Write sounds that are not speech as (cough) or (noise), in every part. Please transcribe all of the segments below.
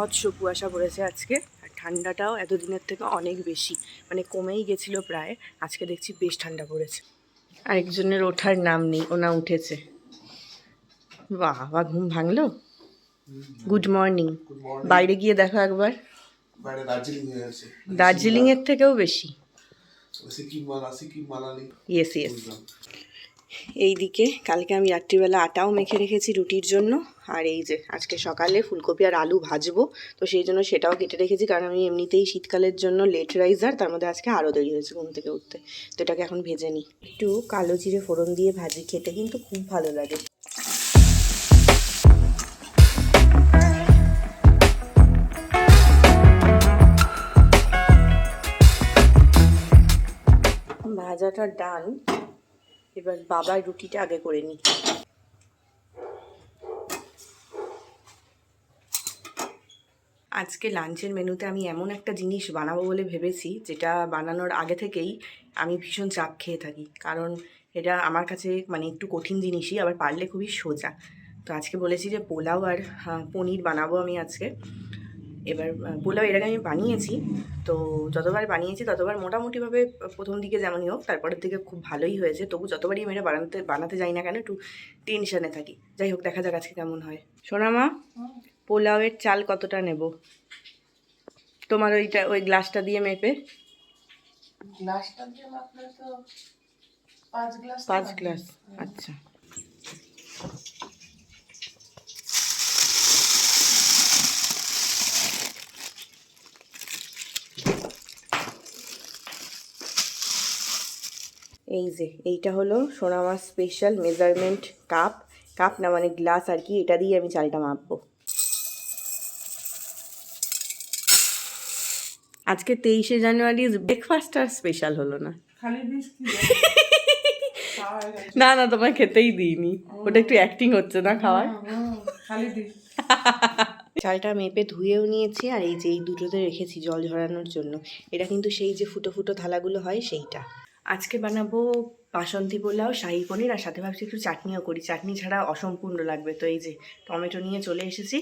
বিভৎস কুয়াশা পড়েছে আজকে। আর ঠান্ডাটাও এতদিনের থেকে অনেক বেশি মানে কমেই গেছিল প্রায়। আজকে দেখছি বেশ ঠান্ডা পড়েছে। আরেকজনের ওঠার নাম নেই ওনা উঠেছে। বাহ বা ঘুম ভাঙলো? গুড মর্নিং বাইরে গিয়ে দেখো একবার। দার্জিলিং এর থেকেও বেশি। ইয়েস এইদিকে কালকে আমি রাত্রিবেলা আটাও মেখে রেখেছি রুটির জন্য। আর এই যে আজকে সকালে ফুলকপি আর আলু ভাজবো, তো সেই জন্য সেটাও কেটে রেখেছি, কারণ আমি এমনিতেই শীতকালের জন্য লেট রাইজার তার মধ্যে আজকে আরও দেরি হয়েছে ঘুম থেকে উঠতে, তো এটাকে এখন ভেজে নিই। একটু কালো জিরে ফোড়ন দিয়ে ভাজি খেতে কিন্তু খুব ভালো লাগে। ভাজাটা ডান এবার বাবার রুটিটা আগে করে নিই। আজকে লাঞ্চের মেনুতে আমি এমন একটা জিনিস বানাবো বলে ভেবেছি, যেটা বানানোর আগে থেকেই আমি ভীষণ চাপ খেয়ে থাকি। কারণ এটা আমার কাছে মানে একটু কঠিন জিনিসই, আবার পারলে খুবই সোজা। তো আজকে বলেছি যে পোলাও আর পনির বানাবো আমি আজকে। এবার পোলাও এর আগে আমি বানিয়েছি। তো যতবার বানিয়েছি ততবার মোটামুটিভাবে প্রথম দিকে যেমনই হোক, তারপরের দিকে খুব ভালোই হয়েছে। তবু যতবারই আমি এটা বানাতে বানাতে যাই না কেন, একটু টেনশনে থাকি। যাই হোক, দেখা যাক আজকে কেমন হয়। সোনা মা পোলাওয়ের চাল কতটা নেব? তোমার ওইটা ওই গ্লাসটা দিয়ে মেপে। গ্লাসটা দিয়ে মাপলে তো পাঁচ গ্লাস পাঁচ গ্লাস আচ্ছা। এই যে এইটা হলো সোনামা স্পেশাল মেজারমেন্ট কাপ কাপ না মানে গ্লাস আর কি এটা দিয়ে আমি চালটা মাপবো। আজকে তেইশে জানুয়ারি ব্রেকফাস্ট আর স্পেশাল হলো না। (laughs) না না তোমায় খেতেই দিইনি। ওটা একটু অ্যাক্টিং হচ্ছে না খাওয়ার? (laughs) চালটা মেপে ধুয়েও নিয়েছি আর এই যে এই দুটোতে রেখেছি জল ঝরানোর জন্য। এটা কিন্তু সেই যে ফুটো ফুটো থালাগুলো হয় সেইটা। আজকে বানাবো বাসন্তী পোলাও শাহি পনির আর সাথে ভাবছি একটু চাটনিও করি। চাটনি ছাড়া অসম্পূর্ণ লাগবে। তো এই যে টমেটো নিয়ে চলে এসেছি।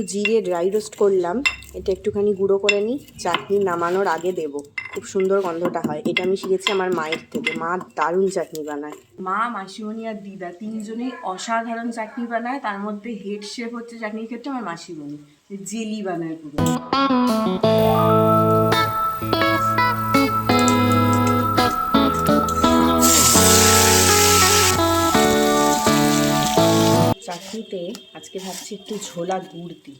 একটু জিরে ড্রাই রোস্ট করলাম। এটা একটুখানি গুঁড়ো করে নিই। চাটনি নামানোর আগে দেব। খুব সুন্দর গন্ধটা হয়। এটা আমি শিখেছি আমার মায়ের থেকে। মা দারুণ চাটনি বানায়। মা, মাসিমণি আর দিদা তিনজনেই অসাধারণ চাটনি বানায়। তার মধ্যে হেড শেফ হচ্ছে চাটনির ক্ষেত্রে আমার মাসিমণি। জেলি বানায় পুরো। আজকে ভাবছি একটু ঝোলা গুড় দিই।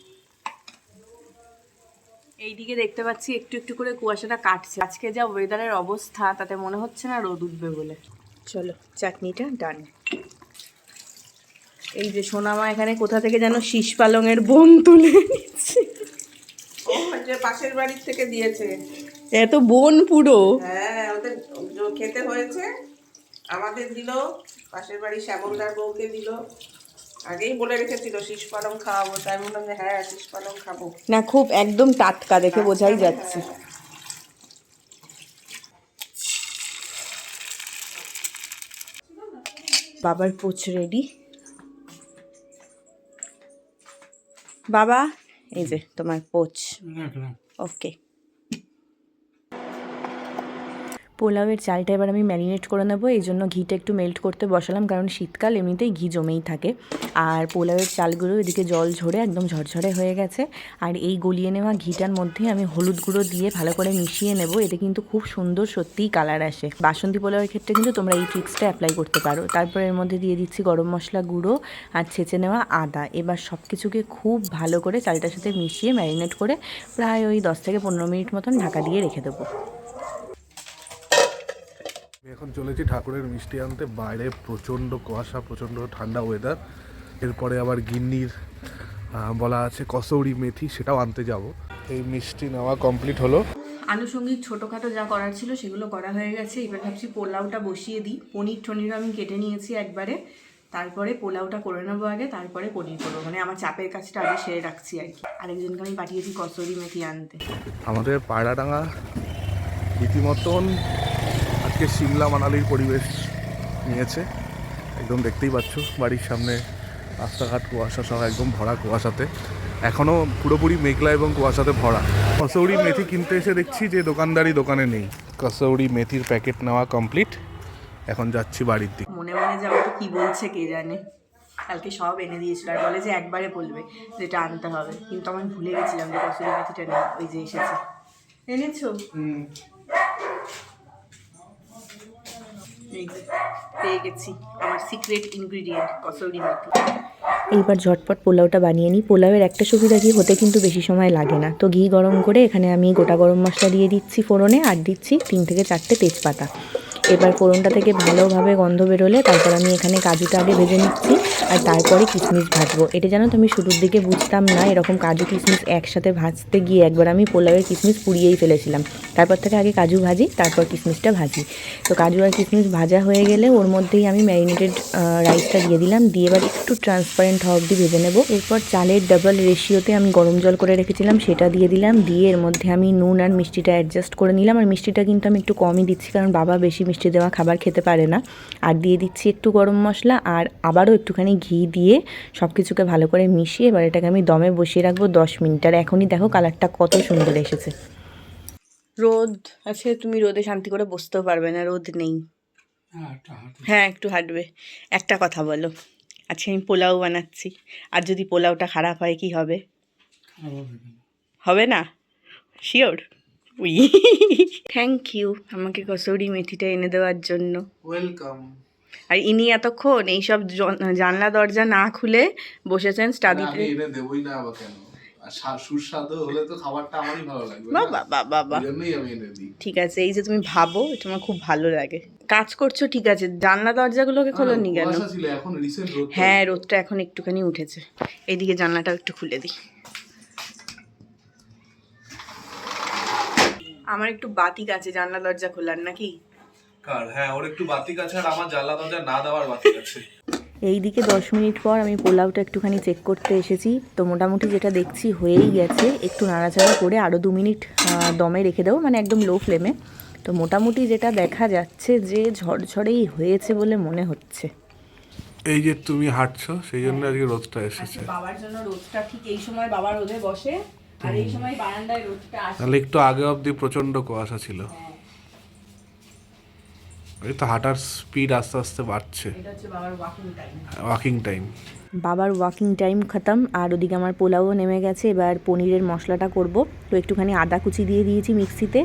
এইদিকে দেখতে পাচ্ছি একটু একটু করে কুয়াশাটা কাটছে। আজকে যা ওয়েদারের অবস্থা তাতে মনে হচ্ছে না রোদ উঠবে বলে। চলো চাটনিটা ডান। এই যে সোনামা এখানে কোথা থেকে যেন শীষ পালংয়ের বোন তুলে নিচ্ছে। যে পাশের বাড়ির থেকে দিয়েছে। এত বোন পুরো। হ্যাঁ ওদের খেতে হয়েছে। আমাদের দিল পাশের বাড়ি শ্যামলদার বউকে দিল। আগেই বলে রেখেছিল শীষ পালং খাওয়াবো তাই বললাম যে হ্যাঁ শীষ পালং খাব। না খুব একদম টাটকা দেখে বোঝাই যাচ্ছে। বাবার পোচ রেডি বাবা এই যে তোমার পোচ। ওকে পোলাওয়ের চালটা এবার আমি ম্যারিনেট করে নেব। এই জন্য ঘিটা একটু মেল্ট করতে বসালাম, কারণ শীতকাল এমনিতেই ঘি জমেই থাকে। আর পোলাওয়ের চালগুলো এদিকে জল ঝরে একদম ঝরঝরে হয়ে গেছে। আর এই গলিয়ে নেওয়া ঘিটার মধ্যে আমি হলুদ গুঁড়ো দিয়ে ভালো করে মিশিয়ে নেব। এতে কিন্তু খুব সুন্দর সত্যিই কালার আসে। বাসন্তী পোলাওয়ের ক্ষেত্রে কিন্তু তোমরা এই ট্রিক্সটা অ্যাপ্লাই করতে পারো। তারপর এর মধ্যে দিয়ে দিচ্ছি গরম মশলা গুঁড়ো আর ছেঁচে নেওয়া আদা। এবার সব কিছুকে খুব ভালো করে চালটার সাথে মিশিয়ে ম্যারিনেট করে প্রায় ওই দশ থেকে পনেরো মিনিট মতন ঢাকা দিয়ে রেখে দেবো। এখন চলেছি ঠাকুরের মিষ্টি আনতে। বাইরে প্রচণ্ড কুয়াশা প্রচণ্ড ঠান্ডা ওয়েদার এরপরে আবার গিন্নির বলা আছে কসৌরি মেথি সেটাও আনতে যাব। এই মিষ্টি নেওয়া কমপ্লিট হলো। আনুষঙ্গিক ছোটোখাটো যা করার ছিল সেগুলো করা হয়ে গেছে। এবার ভাবছি পোলাওটা বসিয়ে দিই। পনির টনিরও আমি কেটে নিয়েছি একবারে। তারপরে পোলাওটা করে নেব আগে তারপরে পনির করব। মানে আমার চাপের কাজটা আগে সেরে রাখছি আর কি। আরেকজনকে আমি পাঠিয়েছি কসুরি মেথি আনতে। আমাদের পায়রাডাঙ্গা রীতিমতন আজকে সিমলা মানালির পরিবেশ নিয়েছে। একদম দেখতেই পাচ্ছ বাড়ির সামনে রাস্তাঘাট কুয়াশা সহ একদম ভরা কুয়াশাতে। এখনও পুরোপুরি মেঘলা এবং কুয়াশাতে ভরা। কসৌরি মেথি কিনতে এসে দেখছি যে দোকানদারি দোকানে নেই। কসৌরি মেথির প্যাকেট নেওয়া কমপ্লিট। এখন যাচ্ছি বাড়ির দিকে। মনে মনে যে আমাকে কি বলছে কে জানে। কালকে সব এনে দিয়েছিল আর বলে যে একবারে বলবে যেটা আনতে হবে। কিন্তু আমি ভুলে গেছিলাম যে কসুরি মেথিটা নেই ওই যে এসেছে। এনেছো? এই যে, পেয়ে গেছি আমার সিক্রেট ইনগ্রিডিয়েন্ট কসৌরি মেথি এইবার ঝটপট পোলাওটা বানিয়ে নিই। পোলাওয়ের একটা সুবিধা কি, হতে কিন্তু বেশি সময় লাগে না। তো ঘি গরম করে এখানে আমি গোটা গরম মশলা দিয়ে দিচ্ছি ফোড়নে আর দিচ্ছি তিন থেকে চারটে তেজপাতা। এবার ফোড়নটা থেকে ভালোভাবে গন্ধ বেরোলে তারপর আমি এখানে কাজুটা আগে ভেজে নিচ্ছি। আর তারপরে কিশমিশ ভাজবো। এটা জানো তো আমি শুরুর দিকে বুঝতাম না, এরকম কাজু কিশমিশ একসাথে ভাজতে গিয়ে একবার আমি পোলাওয়ের কিশমিশ পুড়িয়েই ফেলেছিলাম। তারপর থেকে আগে কাজু ভাজি, তারপর কিশমিশটা ভাজি। তো কাজু আর কিশমিশ ভাজা হয়ে গেলে ওর মধ্যেই আমি ম্যারিনেটেড রাইসটা দিয়ে দিলাম। দিয়ে এবার একটু ট্রান্সপারেন্ট হওয়া অবধি ভেজে নেব। এরপর চালের ডাবল রেশিওতে আমি গরম জল করে রেখেছিলাম, সেটা দিয়ে দিলাম। দিয়ে এর মধ্যে আমি নুন আর মিষ্টিটা অ্যাডজাস্ট করে নিলাম। আর মিষ্টিটা কিন্তু আমি একটু কমই দিচ্ছি, কারণ বাবা বেশি মিষ্টি দেওয়া খাবার খেতে পারে না। আর দিয়ে দিচ্ছি একটু গরম মশলা, আর আবারও একটুখানি ঘি দিয়ে সব কিছুকে ভালো করে মিশিয়ে এবার এটাকে আমি দমে বসিয়ে রাখব দশ মিনিট। আর এখনই দেখো কালারটা কত সুন্দর এসেছে। রোদ আছে তুমি রোদে শান্তি করে বসতেও পারবে না রোদ নেই। হ্যাঁ একটু হাঁটবে। একটা কথা বলো আজকে আমি পোলাও বানাচ্ছি। আর যদি পোলাওটা খারাপ হয় কি হবে? হবে না? শিওর উই থ্যাংক ইউ আমাকে কসৌরি মেথিটা এনে দেওয়ার জন্য। ওয়েলকাম আর ইনি এতক্ষণ এইসব জন- জানলা দরজা না খুলে বসেছেন স্টাডিতে আমি এনে দেবই না আবার কেন? সুস্বাদু হলে তো খাবারটা আমারই ভালো লাগবে বাবা বাবা বাবা। এই জন্যই আমি এনে দিই। ঠিক আছে এই যে তুমি ভাবো এটা আমার খুব ভালো লাগে। কাজ করছ ঠিক আছে। জানলা দরজাগুলোকে খোলো নি কেন? হ্যাঁ রোদটা এখন একটুখানি উঠেছে। এইদিকে জানলাটাও একটু খুলে দিই। আমার একটু বাতিক আছে জানলা দরজা খোলার নাকি? কার? হ্যাঁ ওর একটু বাতিক আছে আর আমার জানলা দরজা না দেওয়ার বাতিক আছে এই দিকে দশ মিনিট পর আমি পোলাওটা একটুখানি চেক করতে এসেছি। তো মোটামুটি যেটা দেখছি হয়েই গেছে। একটু নাড়াচাড়া করে আরও দু মিনিট দমে রেখে দেবো মানে একদম লো ফ্লেমে তো মোটামুটি যেটা দেখা যাচ্ছে যে ঝরঝরেই হয়েছে বলে মনে হচ্ছে। এই যে তুমি হাঁটছো সেই জন্য আজকে রোদটা এসেছে। বাবার জন্য রোদটা ঠিক এই সময় বাবা রোদে বসে আর এই সময় বারান্দায় রোদটা আসে। তাহলে একটু আগে অবধি প্রচণ্ড কুয়াশা ছিল। এই তো হাঁটার স্পিড আস্তে আস্তে বাড়ছে। বাবার ওয়াকিং টাইম বাবার ওয়াকিং টাইম খতম আর ওদিকে আমার পোলাও নেমে গেছে এবার পনিরের মশলাটা করব। তো একটুখানি আদা কুচি দিয়ে দিয়েছি মিক্সিতে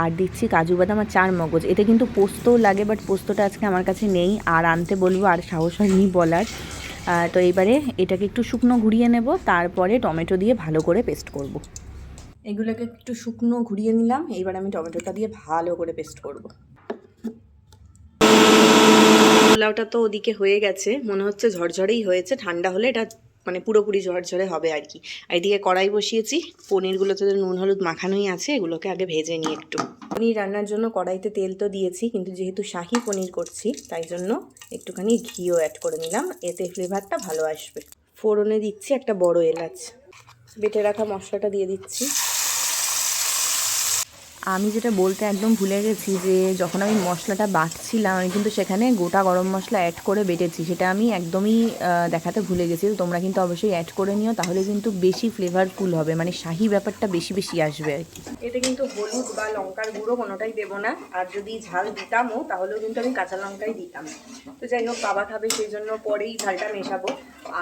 আর দিচ্ছি কাজু বাদাম আর চার মগজ। এতে কিন্তু পোস্তও লাগে বাট পোস্তটা আজকে আমার কাছে নেই আর আনতে বলব আর সাহস হয়নি বলার। তো এবারে এটাকে একটু শুকনো ঘুরিয়ে নেব তারপরে টমেটো দিয়ে ভালো করে পেস্ট করব। এগুলোকে একটু শুকনো ঘুরিয়ে নিলাম এইবার আমি টমেটোটা দিয়ে ভালো করে পেস্ট করব। পোলাওটা তো ওদিকে হয়ে গেছে। মনে হচ্ছে ঝরঝরেই হয়েছে। ঠান্ডা হলে এটা মানে পুরোপুরি ঝরঝরে হবে আর কি। আর এদিকে কড়াই বসিয়েছি। পনিরগুলোতে তো নুন, হলুদ মাখানোই আছে। এগুলোকে আগে ভেজে নিই একটু। পনির রান্নার জন্য কড়াইতে তেল তো দিয়েছি, কিন্তু যেহেতু শাহি পনির করছি, তাই জন্য একটুখানি ঘিও অ্যাড করে নিলাম। এতে ফ্লেভারটা ভালো আসবে। ফোড়নে দিচ্ছি একটা বড় এলাচ। বেটে রাখা মশলাটা দিয়ে দিচ্ছি। আমি যেটা বলতে একদম ভুলে গেছি যে যখন আমি মশলাটা বাটছিলাম, আমি কিন্তু সেখানে গোটা গরম মশলা অ্যাড করে বেটেছি। সেটা আমি একদমই দেখাতে ভুলে গেছি। তো তোমরা কিন্তু অবশ্যই অ্যাড করে নিও, তাহলে কিন্তু বেশি ফ্লেভারফুল হবে। মানে শাহি ব্যাপারটা বেশি বেশি আসবে আর কি। এতে কিন্তু হলুদ বা লঙ্কার গুঁড়ো কোনোটাই দেবো না। আর যদি ঝাল দিতামও, তাহলেও কিন্তু আমি কাঁচা লঙ্কাই দিতাম। তো যাই হোক, বাবা খাবে সেই জন্য পরেই ঝালটা মেশাবো।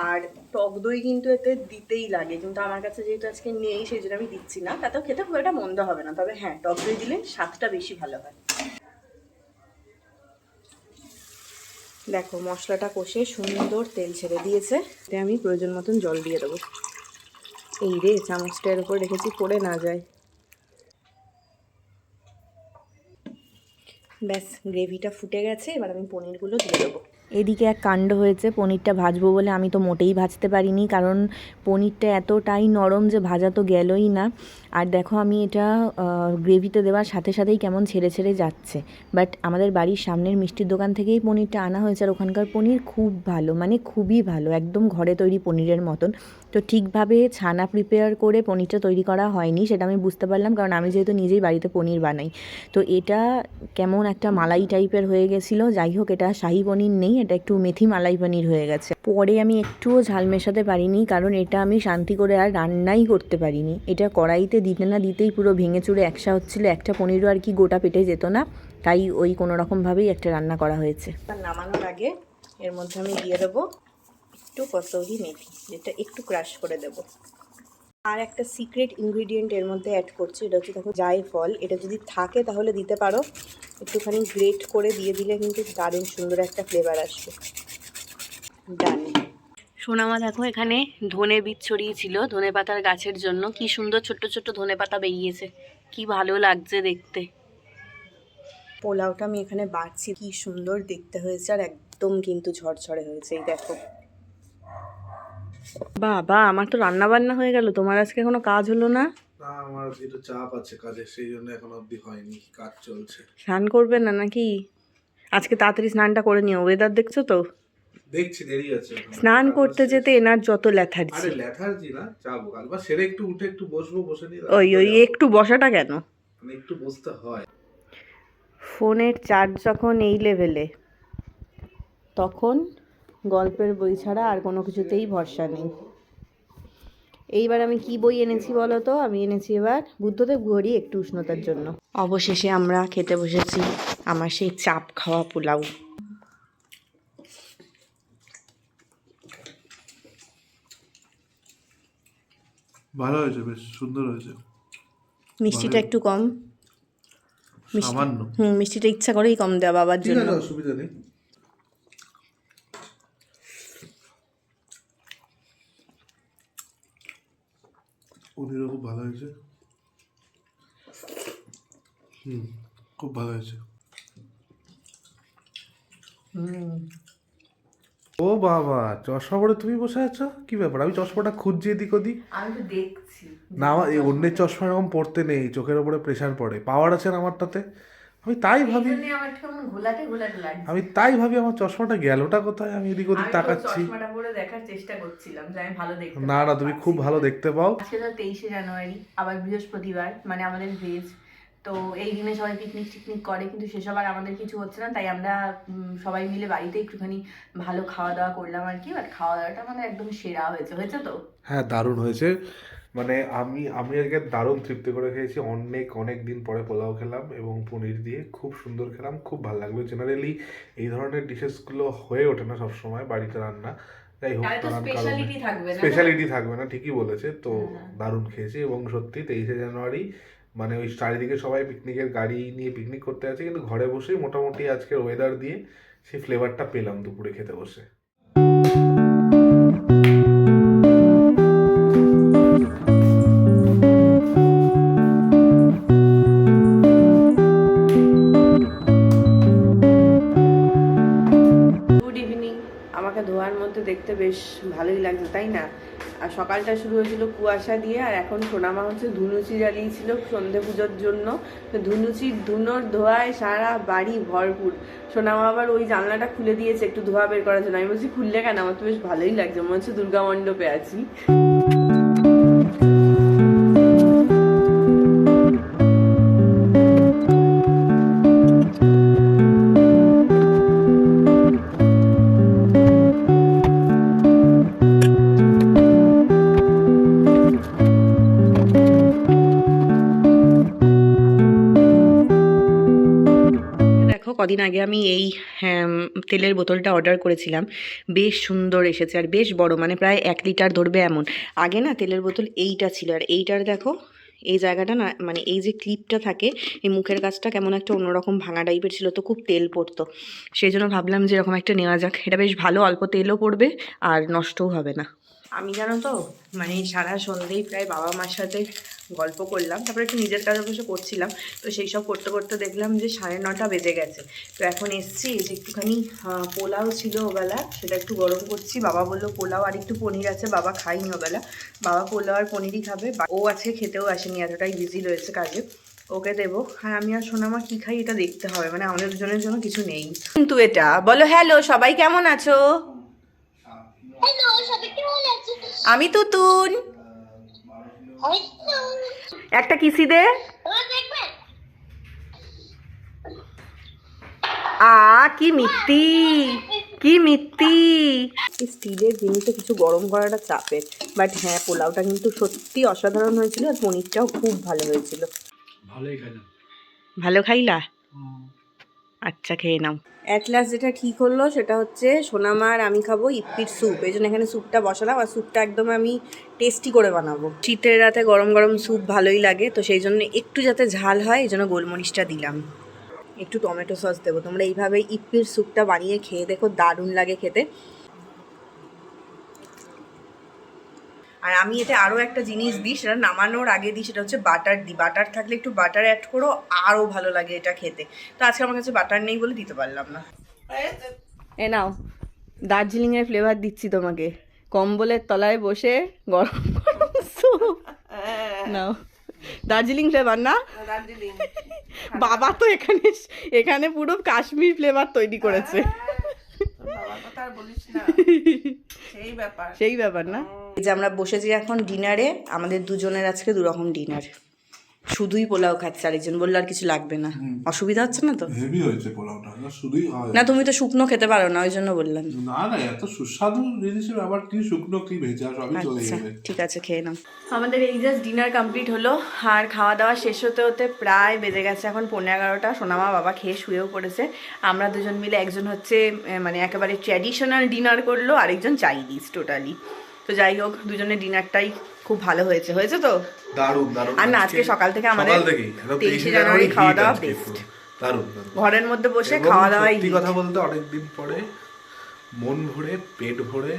আর টক দই কিন্তু এতে দিতেই লাগে। কিন্তু আমার কাছে যেহেতু আজকে নেই, সেই জন্য আমি দিচ্ছি না। তাতেও খেতে খুব একটা মন্দ হবে না। তবে হ্যাঁ টক দই দিলে স্বাদটা বেশি ভালো হয়। দেখো, মশলাটা কষে সুন্দর তেল ছেড়ে দিয়েছে। এতে আমি প্রয়োজন মতন জল দিয়ে দেবো। এই রে চামচটার উপর রেখেছি, পড়ে না যায়। ব্যাস, গ্রেভিটা ফুটে গেছে, এবার আমি পনিরগুলো দিয়ে দেবো। এদিকে এক কাণ্ড হয়েছে, পনিরটা ভাজবো বলে আমি তো মোটেই ভাজতে পারিনি, কারণ পনিরটা এতটাই নরম যে ভাজা তো গেলই না। আর দেখো আমি এটা গ্রেভিতে দেওয়ার সাথে সাথেই কেমন ছেড়ে ছেড়ে যাচ্ছে। বাট আমাদের বাড়ির সামনের মিষ্টির দোকান থেকেই পনিরটা আনা হয়েছে, আর ওখানকার পনির খুব ভালো মানে খুবই ভালো, একদম ঘরে তৈরি পনিরের মতন। তো ঠিকভাবে ছানা প্রিপেয়ার করে পনিরটা তৈরি করা হয়নি, সেটা আমি বুঝতে পারলাম। কারণ আমি যেহেতু নিজেই বাড়িতে পনির বানাই। তো এটা কেমন একটা মালাই টাইপের হয়ে গেছিল। যাই হোক, এটা শাহি পনির নেই, এটা একটু মেথি মালাই পনির হয়ে গেছে। পরে আমি একটুও ঝাল মেশাতে পারিনি, কারণ এটা আমি শান্তি করে আর রান্নাই করতে পারিনি। এটা কড়াইতে দিতে না দিতেই পুরো ভেঙে চুড়ে একসা হচ্ছিল, একটা পনিরও আর কি গোটা পেটে যেত না। তাই ওই কোনো রকমভাবেই একটা রান্না করা হয়েছে। নামানোর আগে এর মধ্যে আমি দিয়ে দেবো একটু কসৌরি মেথি যেটা একটু ক্রাশ করে দেব। আর একটা সিক্রেট ইনগ্রিডিয়েন্ট এর মধ্যে অ্যাড করছি এটা হচ্ছে দেখো জাই ফল। এটা যদি থাকে তাহলে দিতে পারো। একটুখানি গ্রেট করে দিয়ে দিলে কিন্তু দারুণ সুন্দর একটা ফ্লেভার আসবে। ডান সোনামা দেখো এখানে ধনে বীজ ছড়িয়েছিল ধনে পাতার গাছের জন্য। কি সুন্দর ছোট্ট ছোট্ট ধনে পাতা বেরিয়েছে। কি ভালো লাগছে দেখতে। পোলাওটা আমি এখানে বাড়ছি কি সুন্দর দেখতে হয়েছে আর একদম কিন্তু ঝরঝরে হয়েছে এই দেখো। বাবা আমার তো রান্না বান্না হয়ে গেল তোমার আজকে কোনো কাজ হলো না? না আমার একটু চাপ আছে কাজে সেই জন্য এখন অবধি হয়নি কাজ চলছে। স্নান করবে না নাকি? আজকে তাড়াতাড়ি স্নানটা করে নিও ওয়েদার দেখছ তো? দেখছি দেরি আছে স্নান করতে যেতে এনার যত ল্যাথার্জি আরে লেথার্জি না যাব কাল বা সেরে একটু উঠে একটু বসবো বসে নিয়ে ওই ওই একটু বসাটা কেন? মানে একটু বসতে হয়। ফোনের চার্জ যখন এই লেভেলে তখন গল্পের বই ছাড়া আর কোনো কিছুতেই ভরসা নেই। এইবার আমি কি বই এনেছি বলো তো? আমি এনেছি এবার বুদ্ধদেব ঘড়ি একটু উষ্ণতার জন্য। অবশেষে আমরা খেতে বসেছি আমার সেই চাপ খাওয়া পোলাও। ভালো হয়েছে বেশ সুন্দর হয়েছে। মিষ্টিটা একটু কম। মিষ্টি হুম মিষ্টিটা ইচ্ছা করেই কম দেওয়া বাবার জন্য। অসুবিধা নেই। পনিরও খুব ভালো হয়েছে। হুম খুব ভালো হয়েছে। ও বাবা চশমা পরে তুমি বসে আছো? কি ব্যাপার? আমি চশমাটা খুঁজছি এদিক ওদিক। আমি তো দেখছি। না আমার এই অন্যের চশমা এরকম পড়তে নেই চোখের ওপরে প্রেশার পড়ে। পাওয়ার আছে না আমারটাতে? আমি তাই ভাবি আমি তাই ভাবি আমার চশমাটা গেলটা কোথায়? আমি এদিক ওদিক তাকাচ্ছি। চশমাটা পরে দেখার চেষ্টা করছিলাম যে আমি ভালো দেখতে না না তুমি খুব ভালো দেখতে পাও। আজকে তো তেইশে জানুয়ারি আবার বৃহস্পতিবার মানে আমাদের ভেজ তো এই দিনে সবাই পিকনিক টিকনিক করে কিন্তু সেসব আর আমাদের কিছু হচ্ছে না তাই আমরা সবাই মিলে বাড়িতে একটুখানি ভালো খাওয়া দাওয়া করলাম আর কি বাট খাওয়া দাওয়াটা মানে একদম সেরা হয়েছে। হয়েছে তো? হ্যাঁ দারুণ হয়েছে। মানে আমি আমি আজকে দারুণ তৃপ্তি করে খেয়েছি। অনেক অনেক দিন পরে পোলাও খেলাম এবং পনির দিয়ে খুব সুন্দর খেলাম খুব ভালো লাগল। জেনারেলি এই ধরনের ডিশেসগুলো হয়ে ওঠে না সবসময় বাড়িতে রান্না। যাই হোক স্পেশালিটি থাকবে না স্পেশালিটি থাকবে না ঠিকই বলেছে। তো হ্যাঁ। দারুণ খেয়েছি এবং সত্যি তেইশে জানুয়ারি মানে ওই চারিদিকে সবাই পিকনিকের গাড়ি নিয়ে পিকনিক করতে আছে কিন্তু ঘরে বসেই মোটামুটি আজকের ওয়েদার দিয়ে সেই ফ্লেভারটা পেলাম দুপুরে খেতে বসে। দেখতে বেশ ভালোই লাগছে, তাই না? আর সকালটা শুরু হয়েছিল কুয়াশা দিয়ে, আর এখন সোনামা হচ্ছে ধুনুচি জ্বালিয়েছিল সন্ধে পুজোর জন্য। ধুনুচির ধুনোর, ধোয়ায় সারা বাড়ি ভরপুর। সোনামা আবার ওই জানলাটা খুলে দিয়েছে, একটু ধোয়া বের করার জন্য। আমি বলছি, খুললে কেন? আমার তো বেশ ভালোই লাগছে। মনে হচ্ছে দুর্গা মণ্ডপে আছি। কদিন আগে আমি এই হ্যাম, তেলের বোতলটা অর্ডার করেছিলাম। বেশ সুন্দর এসেছে আর বেশ বড় মানে প্রায় এক লিটার ধরবে এমন। আগে না তেলের বোতল এইটা ছিল আর এইটার দেখো এই জায়গাটা না মানে এই যে ক্লিপটা থাকে এই মুখের কাছটা কেমন একটা অন্যরকম ভাঙা টাইপের ছিল তো খুব তেল পড়তো। সেই জন্য ভাবলাম যে এরকম একটা নেওয়া যাক। এটা বেশ ভালো অল্প তেলও পড়বে আর নষ্টও হবে না। আমি জানো তো মানে সারা সন্ধেই প্রায় বাবা মার সাথে গল্প করলাম, তারপরে একটু নিজের কাজ অবশ্য করছিলাম, তো সেই সব করতে করতে দেখলাম যে সাড়ে নটা বেজে গেছে। তো এখন এসছি যে একটুখানি পোলাও ছিল ওবেলা, সেটা একটু গরম করছি, বাবা বলল পোলাও আর একটু পনির আছে, বাবা খাইনি ওবেলা। বাবা পোলাও আর পনিরই খাবে ও আছে খেতেও আসেনি, এতটাই বিজি রয়েছে কাজে, ওকে দেবো। আর আমি আর সোনামা কি খাই এটা দেখতে হবে মানে আমাদের দুজনের জন্য কিছু নেই। কিন্তু এটা, বলো হ্যালো সবাই কেমন আছো হ্যালো সবাই কেমন আছো আমি তুতুন। তো একটা কিসি দে। আ কি মিত্তি। কি মিত্তি। স্টিলের জিনিসে কিছু গরম করাটা চাপের। বাট হ্যাঁ পোলাওটা কিন্তু সত্যি অসাধারণ হয়েছিল আর পনিরটাও খুব ভালো হয়েছিল। ভালো খাইলা? আচ্ছা খেয়ে নাও। অ্যাট লাস্ট যেটা ঠিক হলো সেটা হচ্ছে সোনামার আমি খাব ইপির স্যুপ। এই জন্য এখানে স্যুপটা বসালাম আর স্যুপটা একদম আমি টেস্টি করে বানাবো। শীতের রাতে গরম গরম স্যুপ ভালোই লাগে, তো সেই জন্য একটু যাতে ঝাল হয়, এই জন্য গোলমরিচটা দিলাম। একটু টমেটো সস দেবো, তোমরা এইভাবে ইপির স্যুপটা বানিয়ে খেয়ে দেখো, দারুণ লাগে খেতে। আর আমি এতে আরও একটা জিনিস দিই সেটা নামানোর আগে দিই সেটা হচ্ছে বাটার দিই। বাটার থাকলে একটু বাটার অ্যাড করো আরও ভালো লাগে এটা খেতে। তো আজকে আমার কাছে বাটার নেই বলে দিতে পারলাম না। এ নাও দার্জিলিংয়ের ফ্লেভার দিচ্ছি তোমাকে। কম্বলের তলায় বসে গরম গরম স্যুপ নাও। দার্জিলিং ফ্লেভার না? বাবা তো এখানে এখানে পুরো কাশ্মীর ফ্লেভার তৈরি করেছে। আর বলিস না। (laughs) সেই ব্যাপার। সেই ব্যাপার না? এই যে আমরা বসেছি এখন ডিনারে আমাদের দুজনের আজকে দুরকম ডিনার শুধুই পোলাও খাচ্ছে আরেকজন বলল আর কিছু লাগবে না। অসুবিধা হচ্ছে না তো? হেভি হয়েছে পোলাওটা না শুধুই হয়। না তুমি তো শুকনো খেতে পারো না ওই জন্য বললাম। না না এত সুস্বাদু জিনিসের আবার কি শুকনো কি ভেজা সবই চলে আচ্ছা যাবে ঠিক আছে খেয়ে নাও। আমাদের এই জাস্ট ডিনার কমপ্লিট হলো আর খাওয়া দাওয়া শেষ হতে হতে প্রায় বেজে গেছে এখন পনেরো এগারোটা সোনামা বাবা খেয়ে শুয়েও পড়েছে। আমরা দুজন মিলে একজন হচ্ছে আহ, মানে একেবারে ট্র্যাডিশনাল ডিনার করল আরেকজন চাইনিজ টোটালি তো যাই হোক দুজনের ডিনারটাই খুব ভালো হয়েছে। হয়েছে তো? দারুণ দারুণ। আর না, আজকে সকাল থেকে আমাদের সকাল থেকেই একদম 23 23 জানুয়ারি খাওয়া দাওয়া দারুণ ঘরের মধ্যে বসে খাওয়া দাওয়া কথা বলতে অনেকদিন পরে মন ভরে পেট ভরে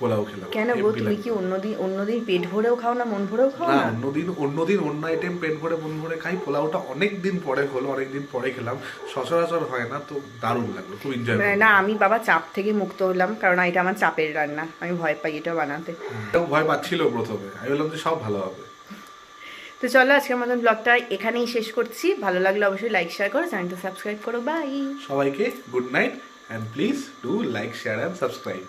পোলাও খেলাম। কেন গো? তুমি। কি অন্যদিন অন্যদিন পেট ভরেও খাও না মন ভরেও খাও না না? অন্যদিন অন্যদিন অন্য আইটেম পেট ভরে মন ভরে খাই। পোলাওটা অনেক দিন পরে হলো অনেক দিন পরে খেলাম। সচরাচর হয় না তো দারুণ লাগল খুব এনজয় না আমি বাবা চাপ থেকে মুক্ত হলাম কারণ এটা আমার চাপের রান্না। আমি ভয় পাই এটা বানাতে। ভয় পাচ্ছিল প্রথমে। আমি বললাম যে সব ভালো হবে। তো চলো আজকের মতন ব্লগটা এখানেই শেষ করছি। ভালো লাগলে অবশ্যই লাইক শেয়ার করো চ্যানেলটা সাবস্ক্রাইব করো বাই সবাইকে good night and please do like share and subscribe